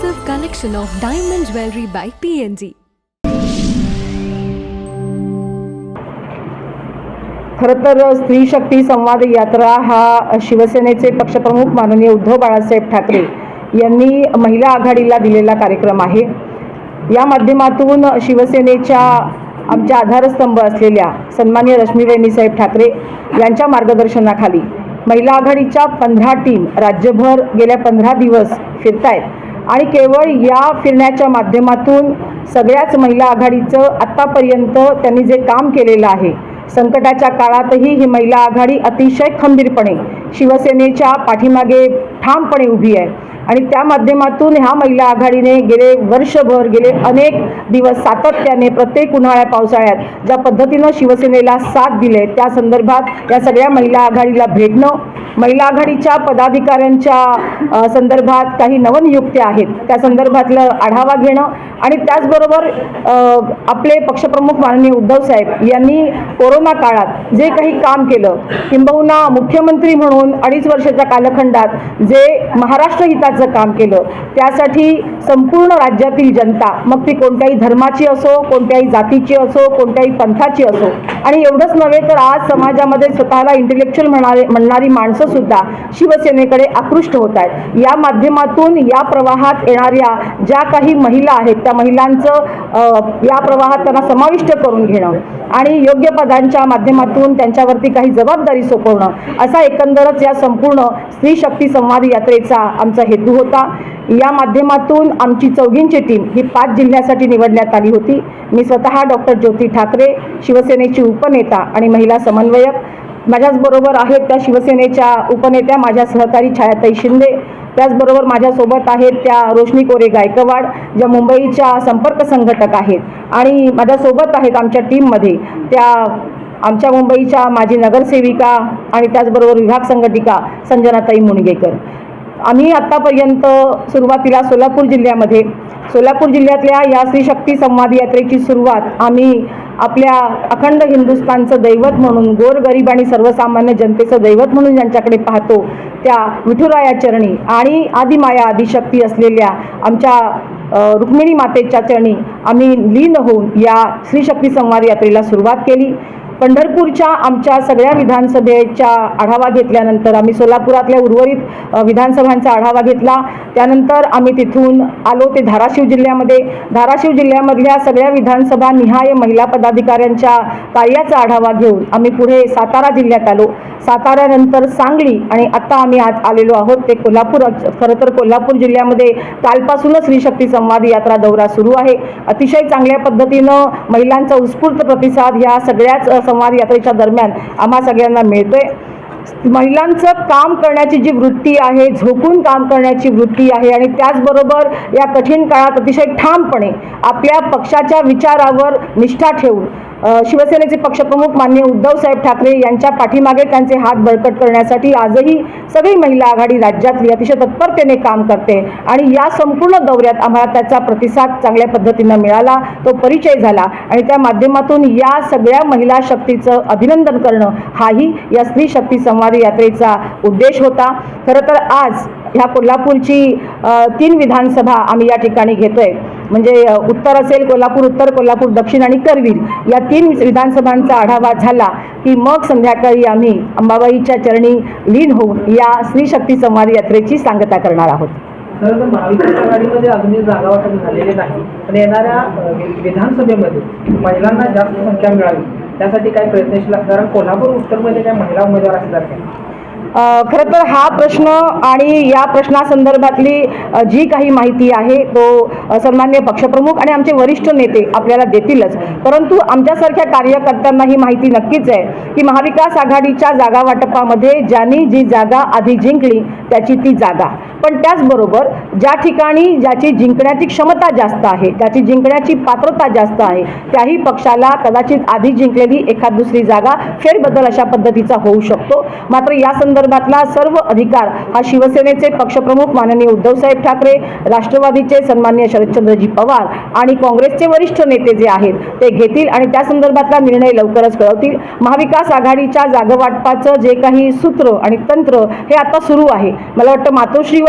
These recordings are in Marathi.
collection of diamond jewelry by PNG. खरं तर स्त्री शक्ती संवाद यात्रा हा शिवसेनेचे पक्षप्रमुख माननीय उद्धव बाळासाहेब ठाकरे यांनी महिला आघाडीला दिलेला कार्यक्रम आहे या माध्यमातून शिवसेनेच्या आमच्या आधारस्तंभ असलेल्या सन्मान्य रश्मी साहेब ठाकरे यांच्या मार्गदर्शनाखाली महिला आघाडीच्या पंधरा टीम राज्यभर गेल्या पंधरा दिवस फिरतायत आणि केवळ या फिरण्याच्या माध्यमातून सगळ्याच महिला आघाडीचं आत्तापर्यंत त्यांनी जे काम केलेलं आहे संकटाच्या काळातही ही महिला आघाडी अतिशय खंबीरपणे शिवसेनेच्या पाठीमागे ठामपणे उभी आहे. आणि त्या माध्यमातून ह्या महिला आघाडीने गेले वर्षभर गेले अनेक दिवस सातत्याने प्रत्येक उन्हाळ्या पावसाळ्यात ज्या पद्धतीनं शिवसेनेला साथ दिले त्या संदर्भात या सगळ्या महिला आघाडीला भेटणं महिला आघाडीच्या पदाधिकाऱ्यांच्या संदर्भात काही नवनियुक्त्या आहेत त्या संदर्भातलं आढावा घेणं आणि त्याचबरोबर आपले पक्षप्रमुख माननीय उद्धव साहेब यांनी कोरोना काळात जे काही काम केलं किंबहुना मुख्यमंत्री म्हणून अडीच वर्षाच्या कालखंडात जे महाराष्ट्र हिताचं काम केलं. त्यासाठी संपूर्ण राज्यातील जनता मग ती कोणत्याही धर्माची असो कोणत्याही जातीची असो कोणत्याही पंथाची असो. आणि एवढंच नव्हे तर आज समाजामध्ये स्वतःला इंटेलेक्च्युअल म्हणाले म्हणणारी माणसं सुद्धा शिवसेनेकडे आकृष्ट होत आहेत. या माध्यमातून या प्रवाहात येणाऱ्या ज्या काही महिला आहेत त्या महिलांचं या प्रवाहात त्यांना समाविष्ट करून घेणं आणि योग्य पदांच्या माध्यमातून त्यांच्यावरती काही जबाबदारी सोपवणं असा एकंदरच या संपूर्ण स्त्री शक्ती संवाद यात्रेचा आमचा हेतू होता. या माध्यमातून आमची चौघींची टीम ही पाच जिल्ह्यासाठी निवडण्यात आली होती. मी स्वतः डॉक्टर ज्योती ठाकरे शिवसेनेची उपनेता आणि महिला समन्वयक. माझ्याचबरोबर आहेत त्या शिवसेनेच्या उपनेत्या माझ्या सहकारी छायाताई शिंदे. त्याचबरोबर माझ्यासोबत आहेत त्या रोशनी कोरे गायकवाड ज्या मुंबईच्या संपर्क संघटक आहेत. आणि माझ्यासोबत आहेत आमच्या टीममध्ये त्या आमच्या मुंबईच्या माजी नगरसेविका आणि त्याचबरोबर विभाग संघटिका संजनाताई मुणगेकर. आम्ही आत्तापर्यंत सुरुवातीला सोलापूर जिल्ह्यामध्ये सोलापूर जिल्ह्यातल्या या श्रीशक्ती संवाद यात्रेची सुरुवात आम्ही आपल्या अखंड हिंदुस्थानचं दैवत म्हणून गोरगरीब आणि सर्वसामान्य जनतेचं दैवत म्हणून ज्यांच्याकडे पाहतो त्या विठुराया चरणी आणि आदिमाया आदिशक्ती असलेल्या आमच्या रुक्मिणी मातेच्या चरणी आम्ही लीन होऊन या श्रीशक्ती संवाद यात्रेला सुरुवात केली. पंढरपूरच्या आमच्या सगळ्या विधानसभेच्या आढावा घेतल्यानंतर आम्ही सोलापुरातल्या उर्वरित विधानसभांचा आढावा घेतला. त्यानंतर आम्ही तिथून आलो ते धाराशिव जिल्ह्यामध्ये. धाराशिव जिल्ह्यामधल्या सगळ्या विधानसभा निहाय महिला पदाधिकाऱ्यांच्या कार्याचा आढावा घेऊन आम्ही पुढे सातारा जिल्ह्यात आलो. साताऱ्यानंतर सांगली आणि आत्ता आम्ही आज आलेलो आहोत. ते कोल्हापूर खरं तर कोल्हापूर जिल्ह्यामध्ये कालपासूनच स्त्रीशक्ती संवाद यात्रा दौरा सुरू आहे. अतिशय चांगल्या पद्धतीनं महिलांचा उत्स्फूर्त प्रतिसाद ह्या सगळ्याच संवाद यात्रेच्या दरम्यान आम्हा सगळ्यांना मिळतोय. महिलांचं काम करण्याची जी वृत्ती आहे झोकून काम करण्याची वृत्ती आहे आणि त्याचबरोबर या कठीण काळात अतिशय ठामपणे आपल्या पक्षाच्या विचारावर निष्ठा ठेवून शिवसेनेचे पक्षप्रमुख माननीय उद्धव साहेब ठाकरे यांच्या पाठीमागे त्यांचे हात बळकट करण्यासाठी आजही सगळी महिला आघाडी राज्यातली अतिशय तत्परतेने काम करते आणि या संपूर्ण दौऱ्यात आम्हाला त्याचा प्रतिसाद चांगल्या पद्धतीनं मिळाला तो परिचय झाला आणि त्या माध्यमातून या सगळ्या महिला शक्तीचं अभिनंदन करणं हाही या स्त्री शक्ती संवाद यात्रेचा उद्देश होता. खरं तर आज ह्या कोल्हापूरची तीन विधानसभा आम्ही या ठिकाणी घेतोय. म्हणजे उत्तर असेल कोल्हापूर उत्तर कोल्हापूर दक्षिण आणि करवीर. या तीन विधानसभांचा आढावा झाला की मग संध्याकाळी आम्ही अंबाबाईच्या चरणी लीन होऊन या स्त्री शक्ती संवाद यात्रेची सांगता करणार आहोत. महाविकास आघाडीमध्ये अजूनही जागा वाटप झालेले नाही. पण येणाऱ्या विधानसभेमध्ये महिलांना जास्त संख्या मिळावी. त्यासाठी काय प्रयत्नशील असणार. कोल्हापूर उत्तरमध्ये काय महिला उमेदवार असणार खरं तर हा प्रश्न आणि या प्रश्नासंदर्भातली जी काही माहिती आहे तो सन्मान्य पक्षप्रमुख आणि आमचे वरिष्ठ नेते आपल्याला देतीलच. परंतु आमच्यासारख्या कार्यकर्त्यांना ही माहिती नक्कीच आहे की महाविकास आघाडीच्या जागा वाटपामध्ये ज्यांनी जी जागा आधी जिंकली त्याची ती जागा. पण त्याचबरोबर ज्या ठिकाणी ज्याची जिंकण्याची क्षमता जास्त आहे त्याची जिंकण्याची पात्रता जास्त आहे त्याही पक्षाला कदाचित आधी जिंकलेली एखाद दुसरी जागा फेरबदल अशा पद्धतीचा होऊ शकतो. मात्र या संदर्भातला सर्व अधिकार हा शिवसेनेचे पक्षप्रमुख माननीय उद्धवसाहेब ठाकरे राष्ट्रवादीचे सन्मान्य शरदचंद्रजी पवार आणि काँग्रेसचे वरिष्ठ नेते जे आहेत ते घेतील आणि त्या संदर्भातला निर्णय लवकरच कळवतील. महाविकास आघाडीच्या जागवाटपाचं जे काही सूत्र आणि तंत्र हे आता सुरू आहे. मला वाटतं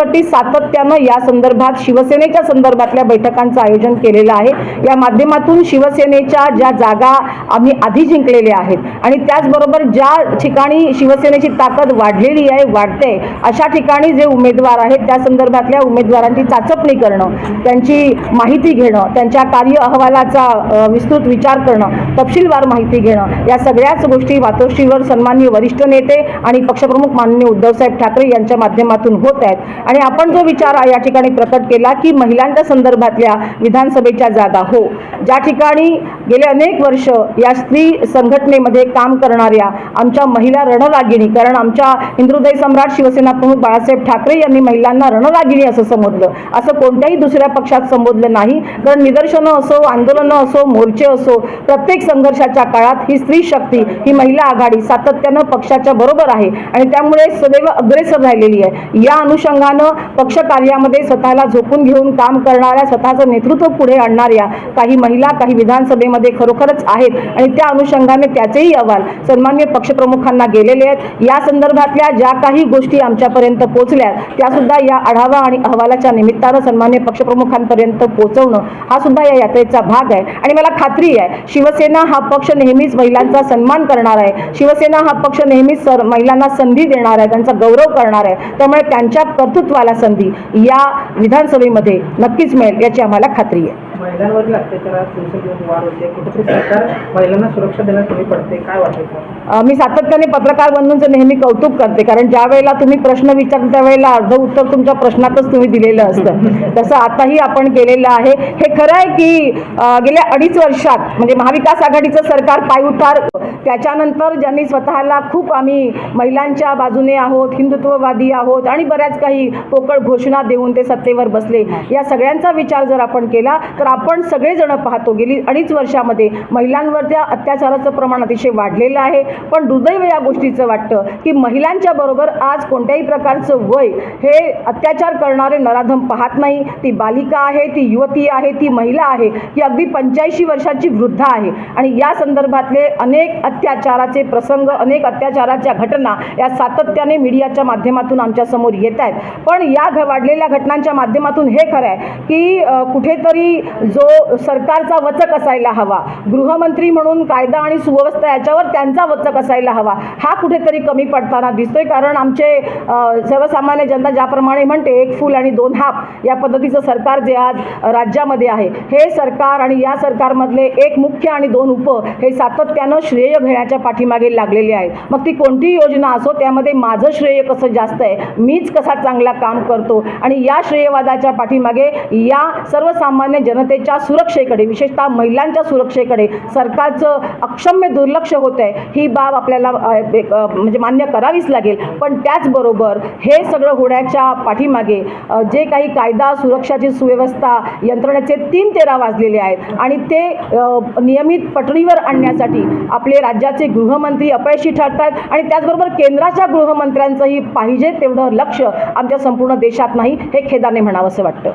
मातोश्रीवरती सातत्यानं या संदर्भात शिवसेनेच्या संदर्भातल्या बैठकांचं आयोजन केलेलं आहे. या माध्यमातून शिवसेनेच्या ज्या जागा आम्ही आधी जिंकलेल्या आहेत आणि त्याचबरोबर ज्या ठिकाणी शिवसेनेची ताकद वाढलेली आहे वाढते अशा ठिकाणी जे उमेदवार आहेत त्या संदर्भातल्या उमेदवारांची चाचपणी करणं त्यांची माहिती घेणं त्यांच्या कार्य अहवालाचा विस्तृत विचार करणं तपशीलवार माहिती घेणं या सगळ्याच गोष्टी मातोश्रीवर सन्मान्य वरिष्ठ नेते आणि पक्षप्रमुख माननीय उद्धवसाहेब ठाकरे यांच्या माध्यमातून होत आहेत. आणि आपण जो विचार या ठिकाणी प्रकट केला की महिलांच्या संदर्भातल्या विधानसभेच्या जागा हो. ज्या ठिकाणी गेले अनेक वर्ष या स्त्री संघटनेमध्ये काम करणाऱ्या आमच्या महिला रणरागिणी कारण आमच्या हिंदुदय सम्राट शिवसेना प्रमुख बाळासाहेब ठाकरे यांनी महिलांना रणरागिणी असं संबोधलं. असं कोणत्याही दुसऱ्या पक्षात संबोधलं नाही. कारण निदर्शनं असो आंदोलनं असो मोर्चे असो प्रत्येक संघर्षाच्या काळात ही स्त्री शक्ती ही महिला आघाडी सातत्यानं पक्षाच्या बरोबर आहे. आणि त्यामुळे सदैव अग्रेसर राहिलेली आहे. या अनुषंगानं पक्ष कार्यामध्ये स्वतःला झोपून घेऊन काम करणाऱ्या स्वतःचं नेतृत्व पुढे आणणाऱ्या काही महिला काही विधानसभेमध्ये खरोखरच आहेत. आणि त्या अनुषंगाने त्याचेही अहवाल सन्मान्य पक्षप्रमुखांना गेलेले आहेत. या संदर्भातल्या ज्या काही गोष्टी आमच्यापर्यंत पोहोचल्या त्या सुद्धा या आढावा आणि अहवालाच्या निमित्तानं सन्मान्य पक्षप्रमुखांपर्यंत पोहोचवणं हा सुद्धा या यात्रेचा भाग आहे. आणि मला खात्री आहे शिवसेना हा पक्ष नेहमीच महिलांचा सन्मान करणार आहे. शिवसेना हा पक्ष नेहमीच सर महिलांना संधी देणार आहे त्यांचा गौरव करणार आहे. त्यामुळे त्यांच्या नेतृत्वाला संधी या विधानसभेमध्ये नक्कीच मिळेल याची आम्हाला खात्री आहे. महिलांवरील अत्याचारात दिवसेंदिवस वाढ होते. कुठेतरी सरकार महिलांना सुरक्षा कमी पडते. काय वाटते मी सातत्याने पत्रकार बंधूंचं नेहमी कौतुक करते. कारण ज्या वेळेला तुम्ही प्रश्न विचारता त्यावेळेला अर्ध उत्तर तुमच्या प्रश्नातच तुम्ही दिलेलं असतं. तसं आताही आपण केलेलं आहे. हे खरं आहे की गेल्या अडीच वर्षात म्हणजे महाविकास आघाडीचं सरकार पायउतार त्याच्यानंतर ज्यांनी स्वतःला खूप आम्ही महिलांच्या बाजूने आहोत हिंदुत्ववादी आहोत आणि बऱ्याच काही पोकळ घोषणा देऊन ते सत्तेवर बसले. या सगळ्यांचा विचार जर आपण केला तर आपण सगळेजण पाहतो. गेली अडीच वर्षामध्ये महिलांवर त्या अत्याचाराचं प्रमाण अतिशय वाढलेलं आहे. पण दुर्दैव या गोष्टीचं वाटतं की महिलांच्या बरोबर आज कोणत्याही प्रकारचं वय हे अत्याचार करणारे नराधम पाहत नाही. ती बालिका आहे ती युवती आहे ती महिला आहे. ही अगदी पंच्याऐंशी वर्षाची वृद्ध आहे. आणि या संदर्भातले अनेक अत्याचाराचे प्रसंग अनेक अत्याचाराच्या घटना या सातत्याने मीडियाच्या माध्यमातून आमच्यासमोर येत आहेत. पण या घ वाढलेल्या घटनांच्या माध्यमातून हे खरं आहे की कुठेतरी जो सरकारचा वचक असायला हवा गृहमंत्री म्हणून कायदा आणि सुव्यवस्था याच्यावर त्यांचा वचक असायला हवा हा कुठेतरी कमी पडताना दिसतोय. कारण आमचे सर्वसामान्य जनता ज्याप्रमाणे म्हणते एक फूल आणि दोन हाफ या पद्धतीचं सरकार जे आज राज्यामध्ये आहे हे सरकार आणि या सरकारमधले एक मुख्य आणि दोन उप हे सातत्यानं श्रेय घेण्याच्या पाठीमागे लागलेले आहेत. मग ती कोणतीही योजना असो त्यामध्ये माझं श्रेय कसं जास्त आहे मीच कसा चांगला काम करतो आणि या श्रेयवादाच्या पाठीमागे या सर्वसामान्य जनतेच्या सुरक्षेकडे विशेषतः महिलांच्या सुरक्षेकडे सरकारचं अक्षम्य दुर्लक्ष होत आहे ही बाब आपल्याला एक, म्हणजे मान्य करावीच लागेल. पण त्याचबरोबर हे सगळं होण्याच्या पाठीमागे जे काही कायदा सुरक्षाची सुव्यवस्था यंत्रणेचे तीन तेरा वाजलेले आहेत आणि ते नियमित पटरीवर आणण्यासाठी आपले राज्याचे गृहमंत्री अपयशी ठरतात आणि त्याचबरोबर केंद्राच्या गृहमंत्र्यांचंही पाहिजे तेवढं लक्ष आमच्या संपूर्ण देशात नाही हे खेदाने म्हणावं असं वाटतं.